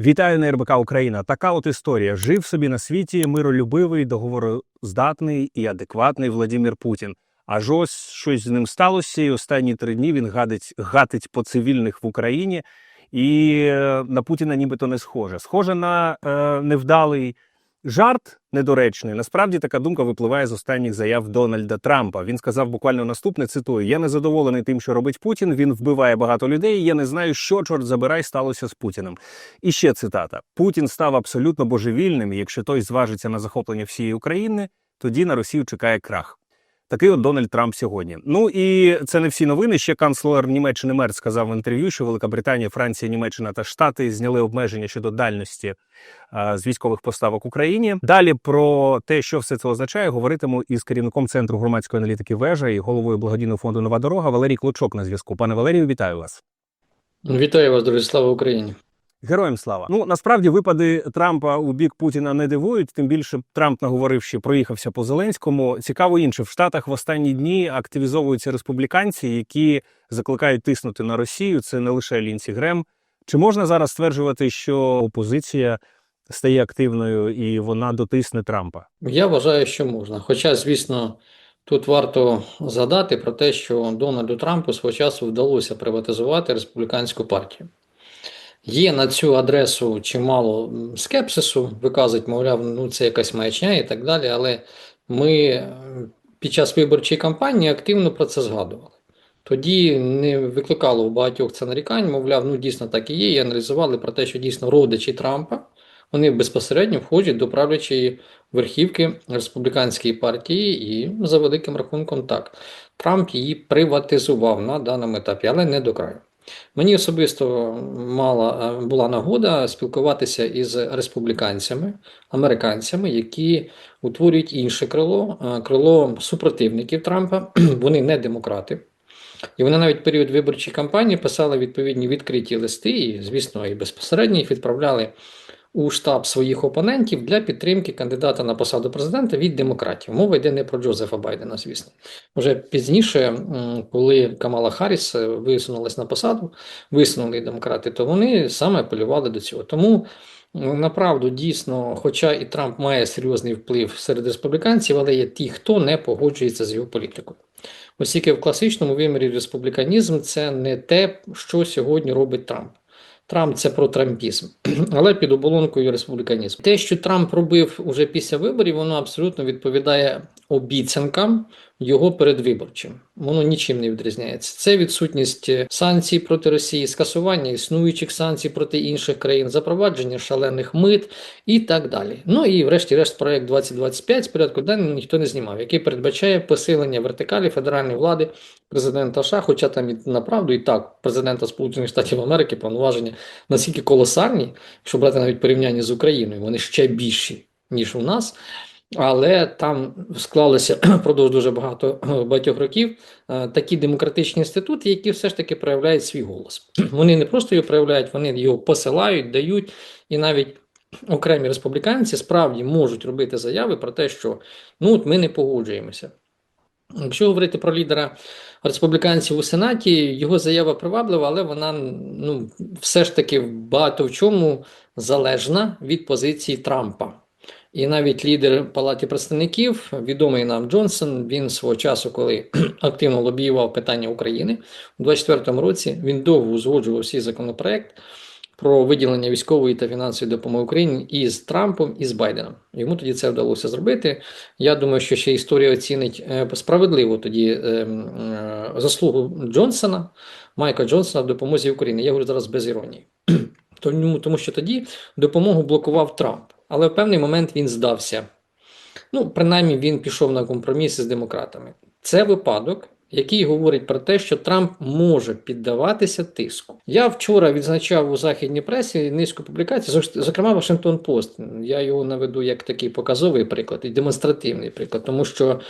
Вітаю на РБК Україна. Така от історія. Жив собі на світі миролюбивий, договороздатний і адекватний Владимир Путін. Аж ось щось з ним сталося, і останні три дні він гадить, гатить по цивільних в Україні, і е, на Путіна нібито не схоже. Схоже на е, невдалий жарт недоречний. Насправді така думка випливає з останніх заяв Дональда Трампа. Він сказав буквально наступне: цитую: Я не задоволений тим, що робить Путін. Він вбиває багато людей. Я не знаю, що чорт забирай сталося з Путіним. І ще цитата: Путін став абсолютно божевільним. Якщо той зважиться на захоплення всієї України, тоді на Росію чекає крах. Такий от Дональд Трамп сьогодні. Ну і це не всі новини. Ще канцлер Німеччини Мерц сказав в інтерв'ю, що Велика Британія, Франція, Німеччина та Штати зняли обмеження щодо дальності з військових поставок Україні. Далі про те, що все це означає, говоритиму із керівником центру громадської аналітики вежа і головою благодійного фонду Нова дорога Валерій Клочок на зв'язку. Пане Валерію, вітаю вас. Вітаю вас, друзі, слава Україні. Героям слава. Ну насправді випади Трампа у бік Путіна не дивують. Тим більше Трамп наговорив, що проїхався по Зеленському. Цікаво інше в Штатах в останні дні активізовуються республіканці, які закликають тиснути на Росію. Це не лише Лінсі Грем. Чи можна зараз стверджувати, що опозиція стає активною і вона дотисне Трампа? Я вважаю, що можна. Хоча, звісно, тут варто згадати про те, що Дональду Трампу свого часу вдалося приватизувати республіканську партію. Є на цю адресу чимало скепсису, виказують, мовляв, ну це якась маячня і так далі. Але ми під час виборчої кампанії активно про це згадували. Тоді не викликало у багатьох це нарікань, мовляв, ну дійсно так і є. І аналізували про те, що дійсно родичі Трампа вони безпосередньо входять до правлячої верхівки республіканської партії, і за великим рахунком так. Трамп її приватизував на даному етапі, але не до краю. Мені особисто мала була нагода спілкуватися із республіканцями, американцями, які утворюють інше крило, крило супротивників Трампа. Вони не демократи. І вони навіть в період виборчої кампанії писали відповідні відкриті листи, і, звісно, і безпосередньо їх відправляли у штаб своїх опонентів для підтримки кандидата на посаду президента від демократів. Мова йде не про Джозефа Байдена, звісно. Вже пізніше, коли Камала Харріс висунулась на посаду, висунули демократи, то вони саме апелювали до цього. Тому направду дійсно, хоча і Трамп має серйозний вплив серед республіканців, але є ті, хто не погоджується з його політикою. Оскільки в класичному вимірі республіканізм це не те, що сьогодні робить Трамп. Трамп це про трампізм, але під оболонкою республіканізм. Те, що Трамп робив уже після виборів, воно абсолютно відповідає обіцянкам його передвиборчим. Воно нічим не відрізняється. Це відсутність санкцій проти Росії, скасування існуючих санкцій проти інших країн, запровадження шалених мит і так далі. Ну і, врешті-решт, проект 2025 з порядку денного ніхто не знімав, який передбачає посилення вертикалі федеральної влади президента США, хоча там і направду і так президента Сполучених Штатів Америки повноваження настільки колосальні, якщо брати навіть порівняння з Україною, вони ще більші ніж у нас. Але там склалися впродовж дуже багато багатьох років е, такі демократичні інститути, які все ж таки проявляють свій голос. Вони не просто його проявляють, вони його посилають, дають, і навіть окремі республіканці справді можуть робити заяви про те, що ну от ми не погоджуємося. Якщо говорити про лідера республіканців у Сенаті, його заява приваблива, але вона ну, все ж таки багато в чому залежна від позиції Трампа. І навіть лідер Палати представників, відомий нам Джонсон, він свого часу, коли активно лобіював питання України у 2024 році, він довго узгоджував свій законопроект про виділення військової та фінансової допомоги Україні і з Трампом, і з Байденом. Йому тоді це вдалося зробити. Я думаю, що ще історія оцінить е, справедливо тоді е, е, заслугу Джонсона, Майка Джонсона в допомозі Україні. Я говорю зараз без іронії. Тому що тоді допомогу блокував Трамп. Але в певний момент він здався. Ну, принаймні, він пішов на компроміси з демократами. Це випадок, який говорить про те, що Трамп може піддаватися тиску. Я вчора відзначав у західній пресі низку публікацій, зокрема Вашингтон Пост. Я його наведу як такий показовий приклад і демонстративний приклад, тому що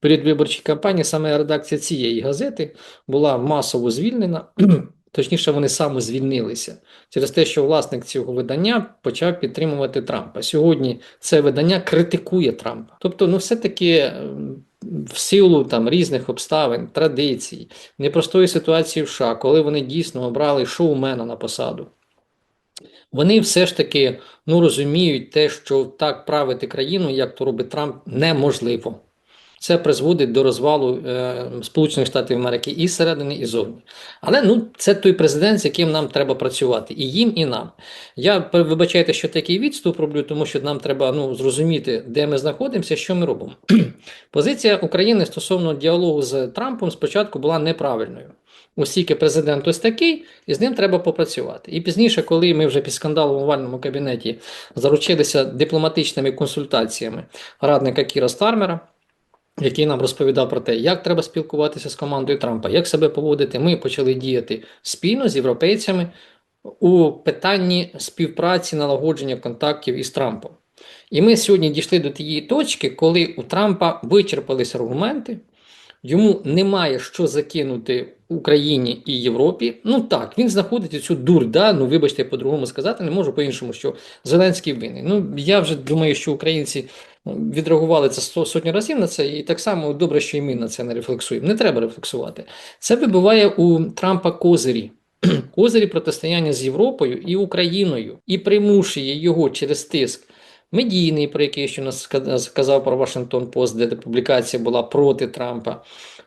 перед виборчої кампанії саме редакція цієї газети була масово звільнена. Точніше, вони саме звільнилися через те, що власник цього видання почав підтримувати Трампа. Сьогодні це видання критикує Трампа. Тобто, ну, все-таки в силу там різних обставин, традицій, непростої ситуації в США, коли вони дійсно обрали шоумена на посаду. вони все ж таки ну, розуміють те, що так правити країну, як то робить Трамп, неможливо. Це призводить до розвалу е, Сполучених Штатів Америки і зсередини, і зовні. Але ну, це той президент, з яким нам треба працювати, і їм, і нам. Я вибачайте, що такий відступ роблю, тому що нам треба ну, зрозуміти, де ми знаходимося, що ми робимо. Позиція України стосовно діалогу з Трампом спочатку була неправильною. Оскільки президент ось такий, і з ним треба попрацювати. І пізніше, коли ми вже під скандалом в овальному кабінеті заручилися дипломатичними консультаціями радника Кіра Стармера, який нам розповідав про те, як треба спілкуватися з командою Трампа, як себе поводити, ми почали діяти спільно з європейцями у питанні співпраці, налагодження контактів із Трампом. І ми сьогодні дійшли до тієї точки, коли у Трампа вичерпались аргументи, йому немає що закинути Україні і Європі. Ну так, він знаходить цю дурь, да? ну вибачте, по-другому сказати, не можу по-іншому, що Зеленський винний. Ну я вже думаю, що українці відреагували це сотні разів на це, і так само добре, що і ми на це не рефлексуємо. Не треба рефлексувати. Це вибиває у Трампа козирі. Козирі протистояння з Європою і Україною, і примушує його через тиск медійний, про який ще нас сказав про Вашингтон Пост, де публікація була проти Трампа,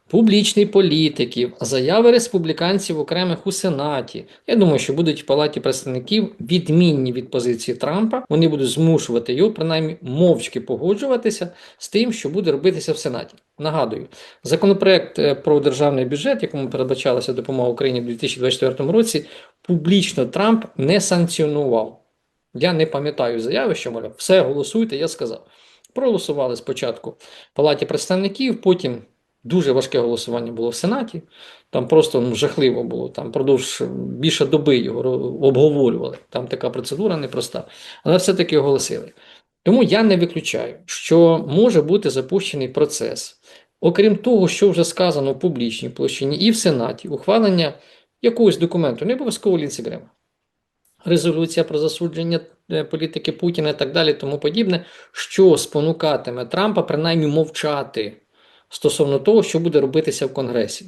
публічний політиків, заяви республіканців окремих у Сенаті. Я думаю, що будуть в Палаті представників відмінні від позиції Трампа. Вони будуть змушувати його, принаймні, мовчки погоджуватися з тим, що буде робитися в Сенаті. Нагадую, законопроект е, про державний бюджет, якому передбачалася допомога Україні в 2024 році, публічно Трамп не санкціонував. Я не пам'ятаю заяви, що мовляв, все голосуйте, я сказав. Проголосували спочатку в Палаті представників, потім дуже важке голосування було в Сенаті. Там просто ну, жахливо було. Там продовж більше доби його обговорювали. Там така процедура непроста. Але все-таки оголосили. Тому я не виключаю, що може бути запущений процес. Окрім того, що вже сказано в публічній площині і в Сенаті, ухвалення якогось документу, не обов'язково Лінці резолюція про засудження е, політики Путіна і так далі, тому подібне, що спонукатиме Трампа принаймні мовчати стосовно того, що буде робитися в Конгресі.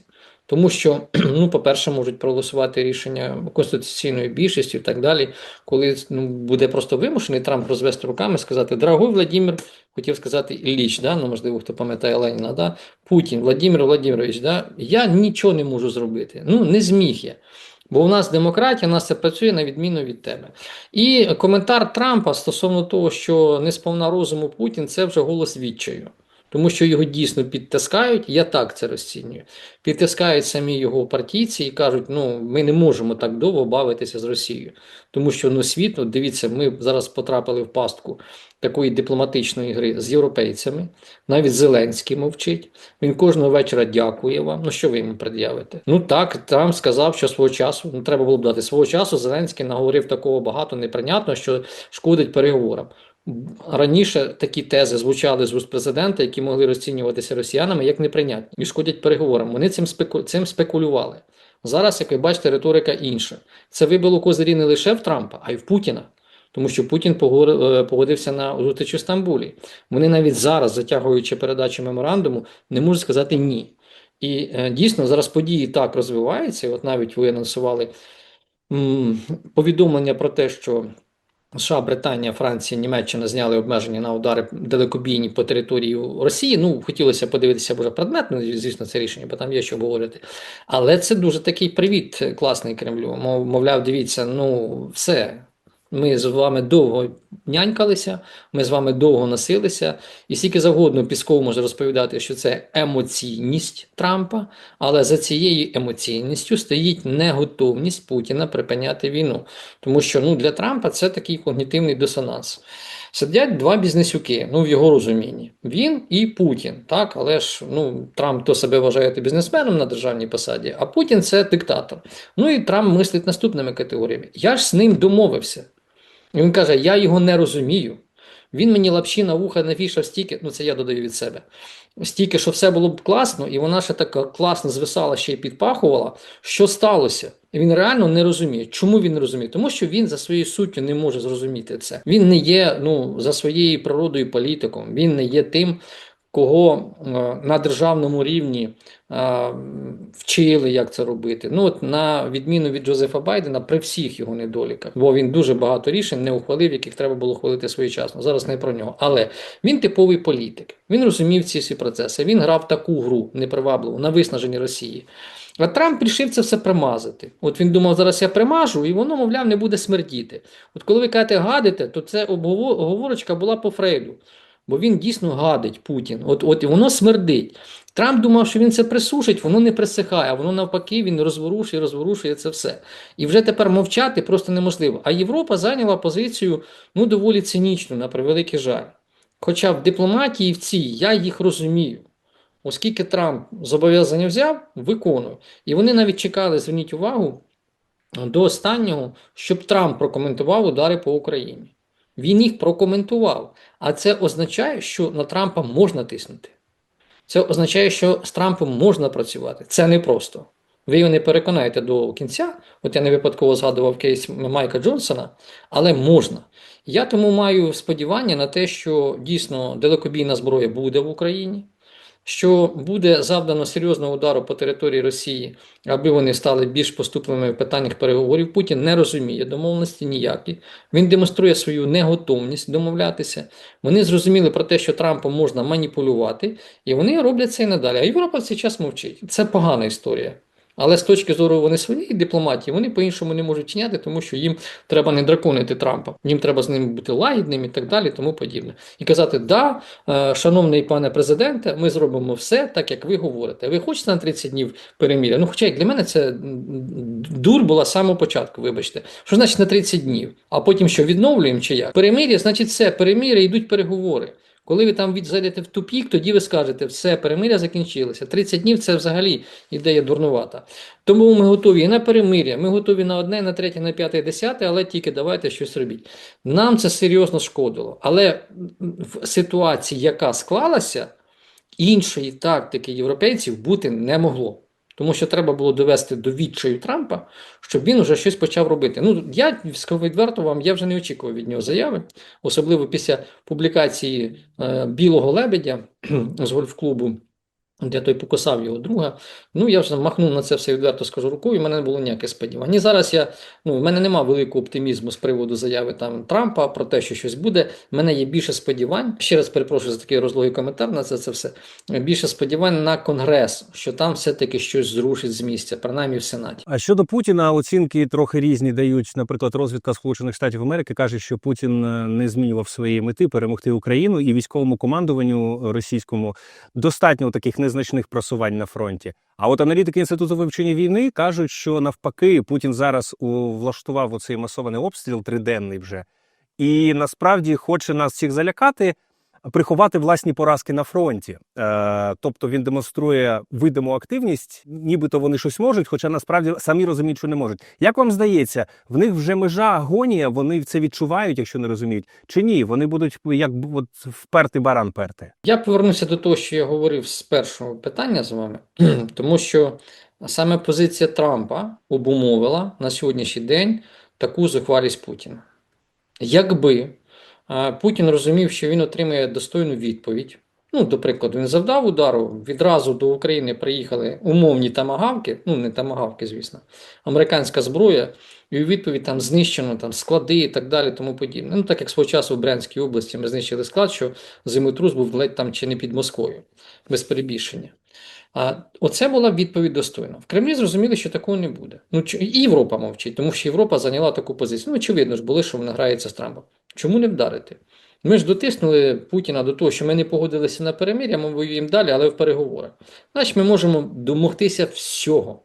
Тому що, ну, по-перше, можуть проголосувати рішення конституційною більшістю і так далі, коли ну, буде просто вимушений Трамп розвести руками, сказати: Дорогой Владимир, хотів сказати Ілліч, да? ну, можливо, хто пам'ятає Леніна, да? Путін, Владимир Владимирович, да? я нічого не можу зробити. Ну, не зміг я. Бо у нас демократія, у нас це працює на відміну від тебе. І коментар Трампа стосовно того, що не сповна розуму Путін, це вже голос відчаю. Тому що його дійсно підтискають, я так це розцінюю. Підтискають самі його партійці і кажуть, ну ми не можемо так довго бавитися з Росією. Тому що ну, світ, ну, дивіться, ми зараз потрапили в пастку такої дипломатичної гри з європейцями, навіть Зеленський мовчить. Він кожного вечора дякує вам. Ну що ви йому пред'явите? Ну так, Трамп сказав, що свого часу, ну треба було б дати свого часу. Зеленський наговорив такого багато неприйнятного, що шкодить переговорам. Раніше такі тези звучали з уст президента, які могли розцінюватися росіянами як неприйнятні і шкодять переговорам. Вони цим спеку... цим спекулювали. Зараз, як ви бачите, риторика інша. Це вибило козирі не лише в Трампа, а й в Путіна. Тому що Путін е, погодився на зустріч у Стамбулі. Вони навіть зараз, затягуючи передачу меморандуму, не можуть сказати ні. І е, дійсно зараз події так розвиваються. От навіть ви анонсували м, повідомлення про те, що США, Британія, Франція, Німеччина зняли обмеження на удари далекобійні по території Росії. Ну, хотілося подивитися вже предметно, звісно, це рішення, бо там є що говорити. Але це дуже такий привіт класний Кремлю. Мов, мовляв, дивіться, ну все. Ми з вами довго нянькалися, ми з вами довго носилися, і скільки завгодно Пісков може розповідати, що це емоційність Трампа, але за цією емоційністю стоїть неготовність Путіна припиняти війну. Тому що ну, для Трампа це такий когнітивний дисонанс. Сидять два бізнесюки, ну в його розумінні. Він і Путін. Так, але ж ну, Трамп то себе вважає бізнесменом на державній посаді, а Путін це диктатор. Ну і Трамп мислить наступними категоріями. Я ж з ним домовився. І він каже: Я його не розумію. Він мені лапші на вуха навішав стільки, ну це я додаю від себе. Стільки, що все було б класно, і вона ще так класно звисала, ще й підпахувала. Що сталося? Він реально не розуміє. Чому він не розуміє? Тому що він за своєю суттю не може зрозуміти це. Він не є ну, за своєю природою політиком, він не є тим, кого е, на державному рівні е, вчили, як це робити. Ну, от на відміну від Джозефа Байдена, при всіх його недоліках, бо він дуже багато рішень не ухвалив, яких треба було ухвалити своєчасно. Зараз не про нього. Але він типовий політик. Він розумів ці всі процеси. Він грав таку гру непривабливу на виснаженні Росії. А Трамп рішив це все примазати. От він думав, зараз я примажу, і воно, мовляв, не буде смердіти. От коли ви кажете гадите, то це обгово- оговорочка була по Фрейду. Бо він дійсно гадить Путін. От, от і воно смердить. Трамп думав, що він це присушить, воно не присихає, а воно навпаки, він розворушує, розворушує це все. І вже тепер мовчати просто неможливо. А Європа зайняла позицію ну, доволі цинічну, на превеликий жаль. Хоча в дипломатії в цій я їх розумію. Оскільки Трамп зобов'язання взяв, виконує. І вони навіть чекали, зверніть увагу, до останнього, щоб Трамп прокоментував удари по Україні. Він їх прокоментував. А це означає, що на Трампа можна тиснути. Це означає, що з Трампом можна працювати. Це непросто. Ви його не переконаєте до кінця. От я не випадково згадував кейс Майка Джонсона, але можна. Я тому маю сподівання на те, що дійсно далекобійна зброя буде в Україні, що буде завдано серйозного удару по території Росії, аби вони стали більш поступливими в питаннях переговорів. Путін не розуміє домовленості ніякі. Він демонструє свою неготовність домовлятися. Вони зрозуміли про те, що Трампом можна маніпулювати, і вони роблять це і надалі. А Європа в цей час мовчить. Це погана історія. Але з точки зору вони своєї дипломатії, вони по-іншому не можуть чиняти, тому що їм треба не драконити Трампа, їм треба з ним бути лагідним і так далі, тому подібне. І казати: да, е, шановний пане президенте, ми зробимо все так, як ви говорите. Ви хочете на 30 днів переміря? Ну, хоча як для мене це дур була з початку, вибачте. Що значить на 30 днів? А потім що відновлюємо чи як? Перемир'я, значить, все, перемир'я, йдуть переговори. Коли ви там від- зайдете в тупік, тоді ви скажете, все, перемиря закінчилося. 30 днів це взагалі ідея дурнувата. Тому ми готові і на перемир'я, ми готові на одне, на третє, на п'яте, десяте, але тільки давайте щось робіть. Нам це серйозно шкодило. Але в ситуації, яка склалася, іншої тактики європейців бути не могло. Тому що треба було довести до відчаю Трампа, щоб він вже щось почав робити. Ну, я відверто вам, я вже не очікував від нього заяви, особливо після публікації е, Білого лебедя з гольф-клубу, де той покусав його друга. Ну, я вже махнув на це все відверто скажу рукою, і в мене не було ніяких сподівань. І зараз я, ну, в мене немає великого оптимізму з приводу заяви там Трампа про те, що щось буде. В мене є більше сподівань. Ще раз перепрошую за такий розлогий коментар на це, це все. Більше сподівань на Конгрес, що там все-таки щось зрушить з місця, принаймні в Сенаті. А щодо Путіна, оцінки трохи різні дають. Наприклад, розвідка Сполучених Штатів Америки каже, що Путін е, не змінював своєї мети перемогти Україну і військовому командуванню російському достатньо таких незначних просувань на фронті. А от аналітики інституту вивчення війни кажуть, що навпаки Путін зараз у- влаштував оцей масований обстріл триденний вже, і насправді хоче нас всіх залякати. Приховати власні поразки на фронті, е, тобто він демонструє видиму активність, нібито вони щось можуть, хоча насправді самі розуміють, що не можуть. Як вам здається, в них вже межа агонія, вони це відчувають, якщо не розуміють, чи ні? Вони будуть як от вперти баран перти. Я повернуся до того, що я говорив з першого питання з вами, тому що саме позиція Трампа обумовила на сьогоднішній день таку зухвалість Путіна. Якби Путін розумів, що він отримає достойну відповідь, ну, до прикладу, він завдав удару, відразу до України приїхали умовні тамагавки, ну не тамагавки, звісно, американська зброя, і у відповідь там знищено там, склади і так далі, тому подібне. Ну, так як свого часу в Брянській області ми знищили склад, що землетрус був ледь там чи не під Москвою, без перебільшення. А оце була відповідь достойна. В Кремлі зрозуміли, що такого не буде. Ну, і Європа мовчить, тому що Європа зайняла таку позицію. Ну, очевидно ж були, що вона грається з Трампом. Чому не вдарити? Ми ж дотиснули Путіна до того, що ми не погодилися на перемир'я, ми воюємо далі, але в переговорах. Значить, ми можемо домогтися всього.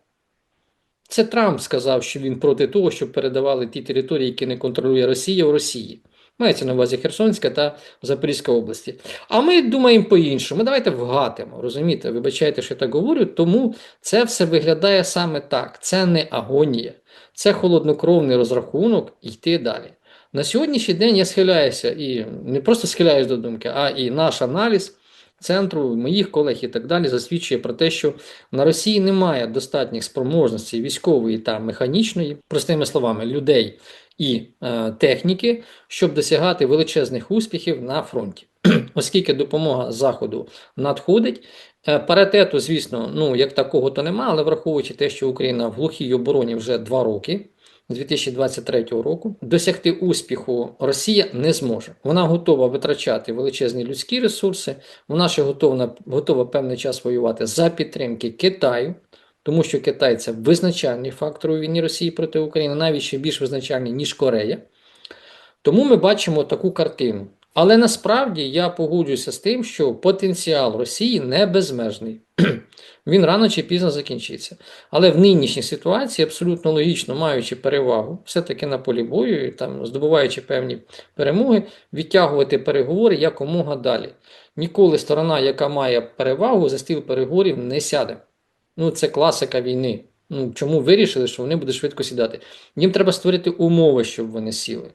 Це Трамп сказав, що він проти того, щоб передавали ті території, які не контролює Росія, в Росії. Мається на увазі Херсонська та Запорізька області. А ми думаємо по-іншому. Давайте вгатимо. Розумієте, вибачайте, що я так говорю, тому це все виглядає саме так. Це не агонія, це холоднокровний розрахунок йти далі. На сьогоднішній день я схиляюся і не просто схиляюсь до думки, а і наш аналіз центру, моїх колег і так далі засвідчує про те, що на Росії немає достатніх спроможностей військової та механічної, простими словами, людей і е, техніки, щоб досягати величезних успіхів на фронті. оскільки допомога Заходу надходить. Е, Паритету, звісно, ну як такого то нема, але враховуючи те, що Україна в глухій обороні вже два роки. з 2023 року досягти успіху Росія не зможе. Вона готова витрачати величезні людські ресурси. Вона ще готова готова певний час воювати за підтримки Китаю, тому що Китай це визначальний фактор у війні Росії проти України, навіть ще більш визначальний ніж Корея. Тому ми бачимо таку картину. Але насправді я погоджуюся з тим, що потенціал Росії не безмежний. Він рано чи пізно закінчиться. Але в нинішній ситуації абсолютно логічно, маючи перевагу, все-таки на полі бою, і там здобуваючи певні перемоги, відтягувати переговори якомога далі. Ніколи сторона, яка має перевагу, за стіл переговорів не сяде. Ну, це класика війни. Ну, чому вирішили, що вони будуть швидко сідати? Їм треба створити умови, щоб вони сіли.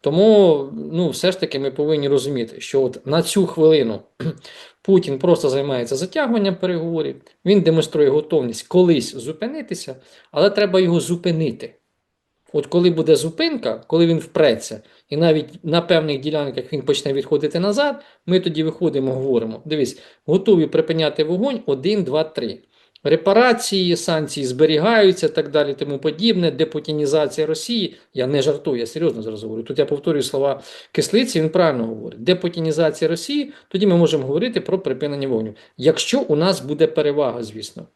Тому, ну, все ж таки, ми повинні розуміти, що от на цю хвилину Путін просто займається затягуванням переговорів, він демонструє готовність колись зупинитися, але треба його зупинити. От коли буде зупинка, коли він впреться, і навіть на певних ділянках він почне відходити назад, ми тоді виходимо, говоримо: дивись, готові припиняти вогонь 1, 2, 3. Репарації, санкції зберігаються, так далі, тому подібне, депутінізація Росії. Я не жартую, я серйозно зараз говорю. Тут я повторюю слова кислиці, він правильно говорить. Депутінізація Росії, тоді ми можемо говорити про припинення вогню. Якщо у нас буде перевага, звісно.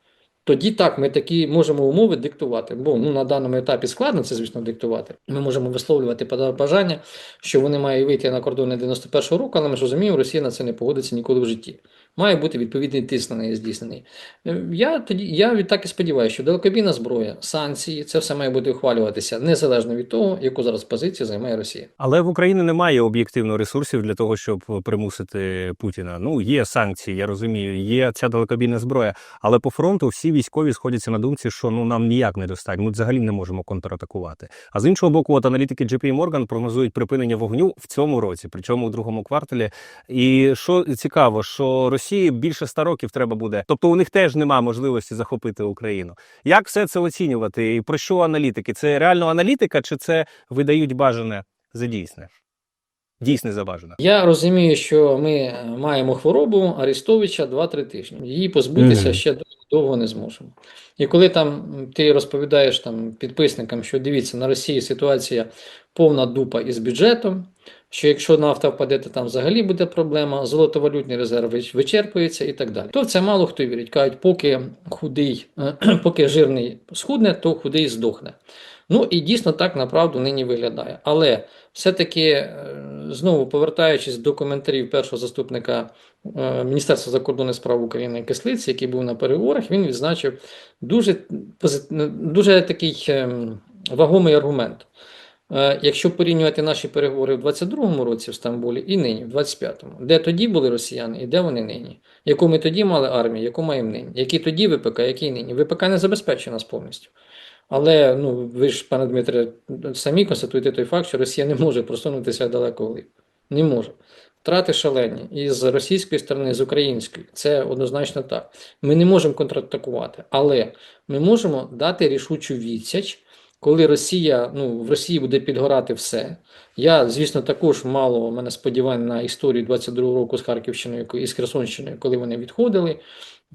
Тоді так, ми такі можемо умови диктувати. Бо ну, на даному етапі складно це, звісно, диктувати. Ми можемо висловлювати бажання, що вони мають вийти на кордони 91-го року, але ми ж розуміємо, Росія на це не погодиться ніколи в житті. Має бути відповідний тиск на неї здійснений. Е, Я тоді я відтак і сподіваюся, що далекобійна зброя, санкції, це все має бути ухвалюватися незалежно від того, яку зараз позицію займає Росія. Але в Україні немає об'єктивно ресурсів для того, щоб примусити Путіна. Ну є санкції, я розумію, є ця далекобійна зброя. Але по фронту всі військові сходяться на думці, що ну нам ніяк не достатньо. Ми взагалі не можемо контратакувати. А з іншого боку, от аналітики JP Morgan прогнозують припинення вогню в цьому році, причому у другому кварталі. І що цікаво, що Росії більше ста років треба буде. Тобто у них теж нема можливості захопити Україну. Як все це оцінювати? І про що аналітики? Це реально аналітика, чи це видають бажане за дійсне? Дійсне за бажане. Я розумію, що ми маємо хворобу Арестовича 2-3 тижні. Її позбутися Мгм. ще довго не зможемо. І коли там ти розповідаєш там підписникам, що дивіться, на Росії ситуація повна дупа із бюджетом, що якщо нафта впаде, то там взагалі буде проблема, золотовалютні резерви вичерпуються і так далі. То це мало хто вірить. Кажуть, поки худий, поки жирний схудне, то худий здохне. Ну і дійсно так направду нині виглядає. Але все-таки, е, знову повертаючись до коментарів першого заступника е, Міністерства закордонних справ України Кислиці, який був на переговорах, він відзначив дуже, дуже такий ем, вагомий аргумент. Е, Якщо порівнювати наші переговори в 22-му році в Стамбулі і нині, в 25-му, де тоді були росіяни і де вони нині? Яку ми тоді мали армію, яку маємо нині? Які тоді ВПК, які нині? ВПК не забезпечує нас повністю. Але ну, ви ж, пане Дмитре, самі констатуєте той факт, що Росія не може просунутися далеко вглиб. Не може. Втрати шалені і з російської сторони, з української. Це однозначно так. Ми не можемо контратакувати, але ми можемо дати рішучу відсіч, коли Росія, ну, в Росії буде підгорати все. Я, звісно, також мало у мене сподівань на історію 22-го року з Харківщиною і з Херсонщиною, коли вони відходили.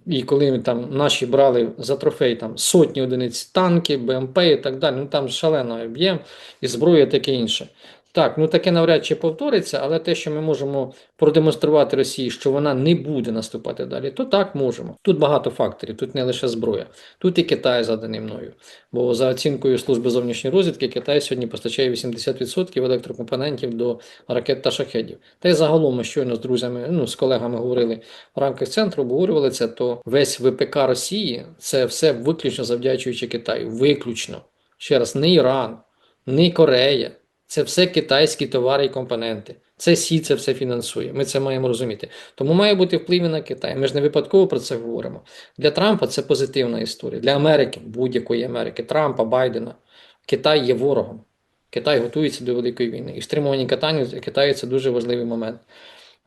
І коли там наші брали за трофей там сотні одиниць танки, БМП і так далі, ну там шалений об'єм і зброя таке інше. Так, ну таке навряд чи повториться, але те, що ми можемо продемонструвати Росії, що вона не буде наступати далі, то так можемо. Тут багато факторів, тут не лише зброя, тут і Китай заданий мною. Бо за оцінкою служби зовнішньої розвідки, Китай сьогодні постачає 80% електрокомпонентів до ракет та шахедів. Та й загалом ми щойно з друзями, ну з колегами говорили в рамках центру, обговорювали це. То весь ВПК Росії це все виключно завдячуючи Китаю. Виключно ще раз, не Іран, не Корея. Це все китайські товари і компоненти. Це Сі це все фінансує. Ми це маємо розуміти. Тому має бути вплив на Китай. Ми ж не випадково про це говоримо. Для Трампа це позитивна історія. Для Америки, будь-якої Америки, Трампа, Байдена. Китай є ворогом. Китай готується до великої війни. І стримування Китаю це дуже важливий момент.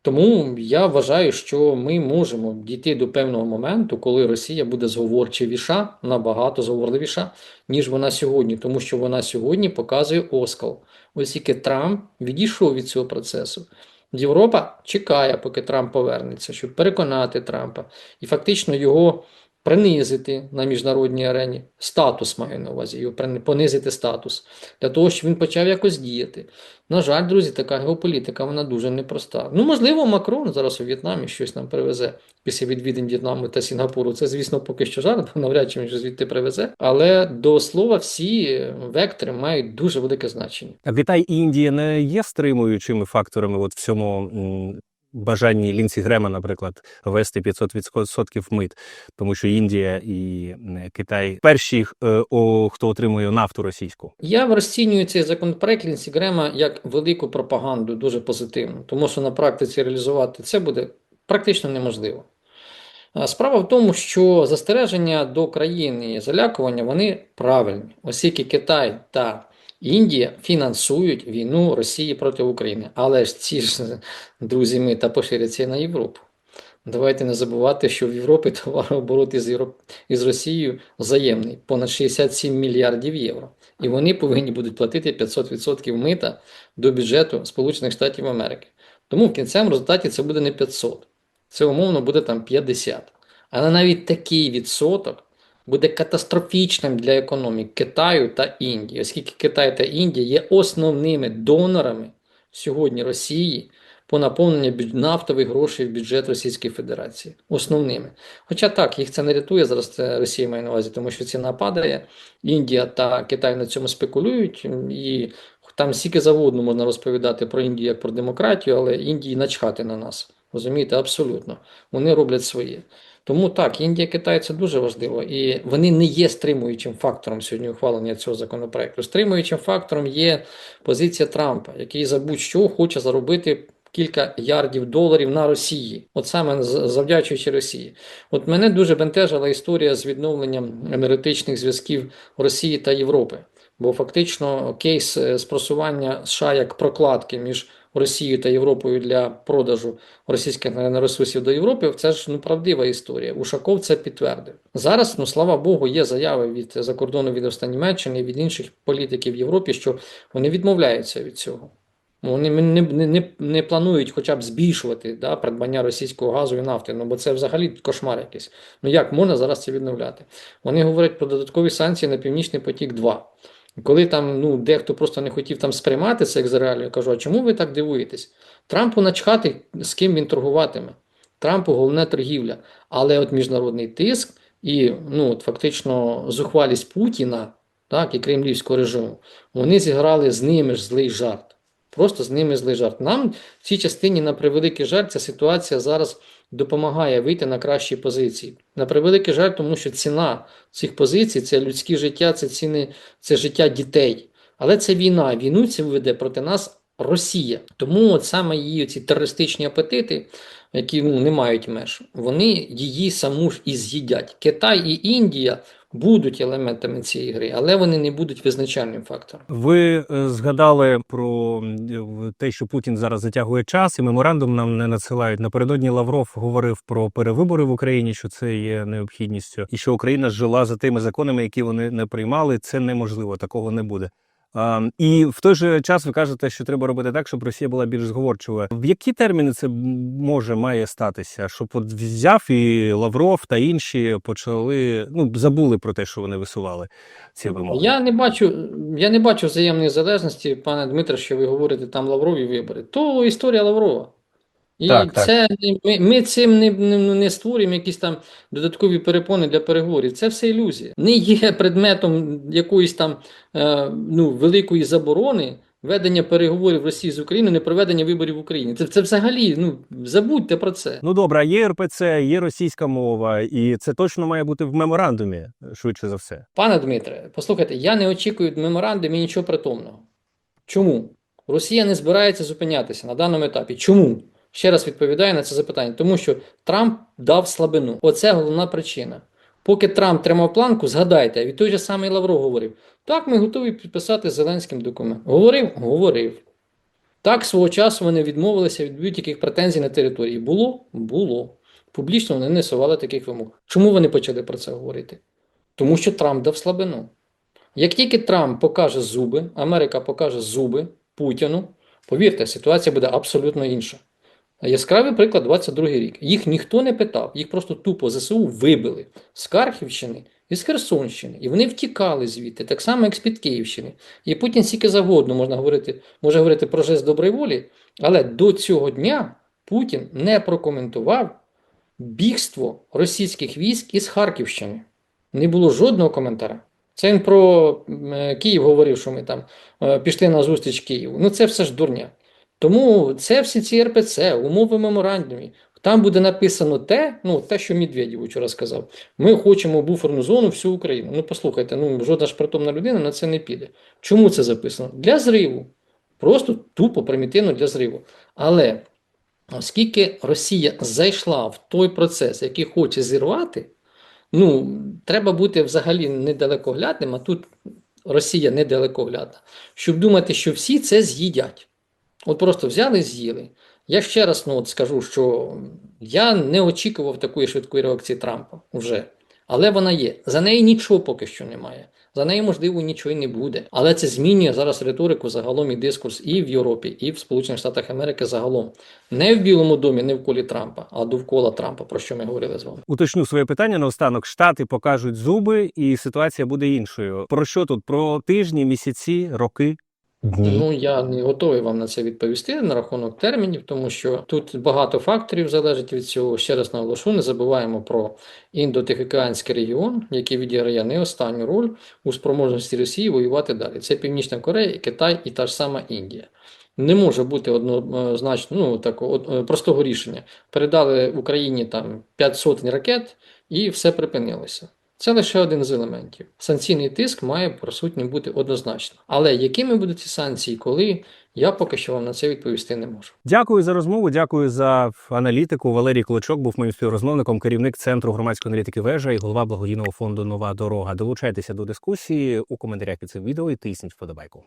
Тому я вважаю, що ми можемо дійти до певного моменту, коли Росія буде зговорчивіша, набагато зговорливіша, ніж вона сьогодні, тому що вона сьогодні показує оскал. Ось тільки Трамп відійшов від цього процесу. Європа чекає, поки Трамп повернеться, щоб переконати Трампа і фактично його принизити на міжнародній арені. Статус маю на увазі, його понизити статус, для того, щоб він почав якось діяти. На жаль, друзі, така геополітика вона дуже непроста. Ну, можливо, Макрон зараз у В'єтнамі щось нам привезе після відвідин В'єтнаму та Сінгапуру. Це, звісно, поки що жарт, навряд чи він звідти привезе. Але до слова, всі вектори мають дуже велике значення. І Індія не є стримуючими факторами от в цьому бажанні Лінсі Грема, наприклад, ввести 500% мит, тому що Індія і Китай перші, е, хто отримує нафту російську. Я розцінюю цей законопроект Лінсі Грема як велику пропаганду, дуже позитивну, тому що на практиці реалізувати це буде практично неможливо. Справа в тому, що застереження до країни і залякування вони правильні, оскільки Китай та Індія фінансують війну Росії проти України. Але ж ці ж друзі ми та поширяться на Європу. Давайте не забувати, що в Європі товарооборот із, Європ... із Росією взаємний, понад 67 мільярдів євро. І вони повинні будуть платити 500% мита до бюджету Сполучених Штатів Америки. Тому в кінцевому результаті це буде не 500, це умовно буде там 50. Але навіть такий відсоток буде катастрофічним для економік Китаю та Індії, оскільки Китай та Індія є основними донорами сьогодні Росії по наповненню нафтових грошей в бюджет Російської Федерації. Основними. Хоча так, їх це не рятує зараз, це Росія має на увазі, тому що ціна падає. Індія та Китай на цьому спекулюють, і там стільки завгодно можна розповідати про Індію як про демократію, але Індії начхати на нас. Розумієте, абсолютно. Вони роблять своє. Тому так, Індія, Китай це дуже важливо, і вони не є стримуючим фактором сьогодні ухвалення цього законопроекту. Стримуючим фактором є позиція Трампа, який за будь-що хоче заробити кілька ярдів доларів на Росії, от саме завдячуючи Росії. От мене дуже бентежила історія з відновленням енергетичних зв'язків Росії та Європи. Бо фактично кейс е, спросування США як прокладки між Росією та Європою для продажу російських енергоресурсів до Європи, це ж ну, правдива історія. Ушаков це підтвердив. Зараз, ну слава Богу, є заяви від за кордону від Німеччини, від інших політиків в Європі, що вони відмовляються від цього. Вони не, не, не, не планують хоча б збільшувати да, придбання російського газу і нафти, ну бо це взагалі кошмар якийсь. Ну як можна зараз це відновляти? Вони говорять про додаткові санкції на Північний потік 2. Коли там ну, дехто просто не хотів там сприймати це як за реалію, я кажу, а чому ви так дивуєтесь? Трампу начхати, з ким він торгуватиме. Трампу головне торгівля. Але от міжнародний тиск і ну, от фактично зухвалість Путіна так, і кремлівського режиму, вони зіграли з ними ж злий жарт. Просто з ними злий жарт. Нам в цій частині, на превеликий жаль, ця ситуація зараз допомагає вийти на кращі позиції. На превеликий жаль, тому що ціна цих позицій це людське життя, це ціни, це життя дітей. Але це війна. Війну це веде проти нас Росія. Тому от саме її ці терористичні апетити, які ну, не мають меж, вони її саму ж і з'їдять. Китай і Індія будуть елементами цієї гри, але вони не будуть визначальним фактором. Ви е, згадали про те, що Путін зараз затягує час, і меморандум нам не надсилають. Напередодні Лавров говорив про перевибори в Україні, що це є необхідністю, і що Україна жила за тими законами, які вони не приймали. Це неможливо, такого не буде. А, і в той же час ви кажете, що треба робити так, щоб Росія була більш зговорчива. В які терміни це може має статися? Щоб от взяв і Лавров та інші почали ну забули про те, що вони висували ці вимоги. Я не бачу, я не бачу взаємної залежності, пане Дмитре, що ви говорите там Лаврові вибори. То історія Лаврова. І Так, так. це не- ми, ми цим не, не, не створюємо якісь там додаткові перепони для переговорів. Це все ілюзія. Не є предметом якоїсь там е, ну, великої заборони ведення переговорів Росії з Україною, не проведення виборів в Україні. Це, це взагалі, ну забудьте про це. Ну добре, є РПЦ, є російська мова, і це точно має бути в меморандумі, швидше за все. Пане Дмитре, послухайте, я не очікую від меморандумі нічого притомного. Чому? Росія не збирається зупинятися на даному етапі. Чому? Ще раз відповідаю на це запитання. Тому що Трамп дав слабину. Оце головна причина. Поки Трамп тримав планку, згадайте, від той же самий Лавров говорив: так, ми готові підписати Зеленським документ. Говорив? Говорив. Так, свого часу вони відмовилися від будь-яких претензій на території. Було? Було. Публічно вони не сували таких вимог. Чому вони почали про це говорити? Тому що Трамп дав слабину. Як тільки Трамп покаже зуби, Америка покаже зуби Путіну, Повірте, ситуація буде абсолютно інша. Яскравий приклад 22 рік. Їх ніхто не питав, їх просто тупо ЗСУ вибили з Харківщини і з Херсонщини. І вони втікали звідти, так само, як з-під Київщини. І Путін скільки завгодно можна говорити, може говорити про жест доброї волі, але до цього дня Путін не прокоментував бігство російських військ із Харківщини. Не було жодного коментаря. Це він про е, Київ говорив, що ми там е, пішли на зустріч Києву. Ну це все ж дурня. Тому це всі ці РПЦ, умови меморандумі. Там буде написано те, ну те, що Медведєв вчора сказав. Ми хочемо буферну зону всю Україну. Ну послухайте, ну жодна ж притомна людина на це не піде. Чому це записано? Для зриву. Просто тупо примітивно для зриву. Але оскільки Росія зайшла в той процес, який хоче зірвати, ну треба бути взагалі недалекоглядним, а тут Росія недалекоглядна, щоб думати, що всі це з'їдять. От просто взяли і з'їли. Я ще раз ну, от скажу, що я не очікував такої швидкої реакції Трампа вже. Але вона є. За неї нічого поки що немає. За нею, можливо, нічого і не буде. Але це змінює зараз риторику загалом і дискурс і в Європі, і в Сполучених Штатах Америки загалом. Не в Білому домі, не в колі Трампа, а довкола Трампа, про що ми говорили з вами. Уточню своє питання наостанок. Штати покажуть зуби, і ситуація буде іншою. Про що тут? Про тижні, місяці, роки? Ну, я не готовий вам на це відповісти на рахунок термінів, тому що тут багато факторів залежить від цього. Ще раз наголошу, не забуваємо про індотихоокеанський регіон, який відіграє не останню роль у спроможності Росії воювати далі. Це Північна Корея, Китай і та ж сама Індія. Не може бути однозначно ну, такого е, простого рішення. Передали Україні там 5 сотень ракет і все припинилося. Це лише один з елементів. Санкційний тиск має присутній бути однозначно. Але якими будуть ці санкції, коли я поки що вам на це відповісти не можу. Дякую за розмову. Дякую за аналітику. Валерій Клочок був моїм співрозмовником, керівник центру громадської аналітики вежа і голова благодійного фонду Нова дорога. Долучайтеся до дискусії у коментарях під цим відео і тисніть вподобайку.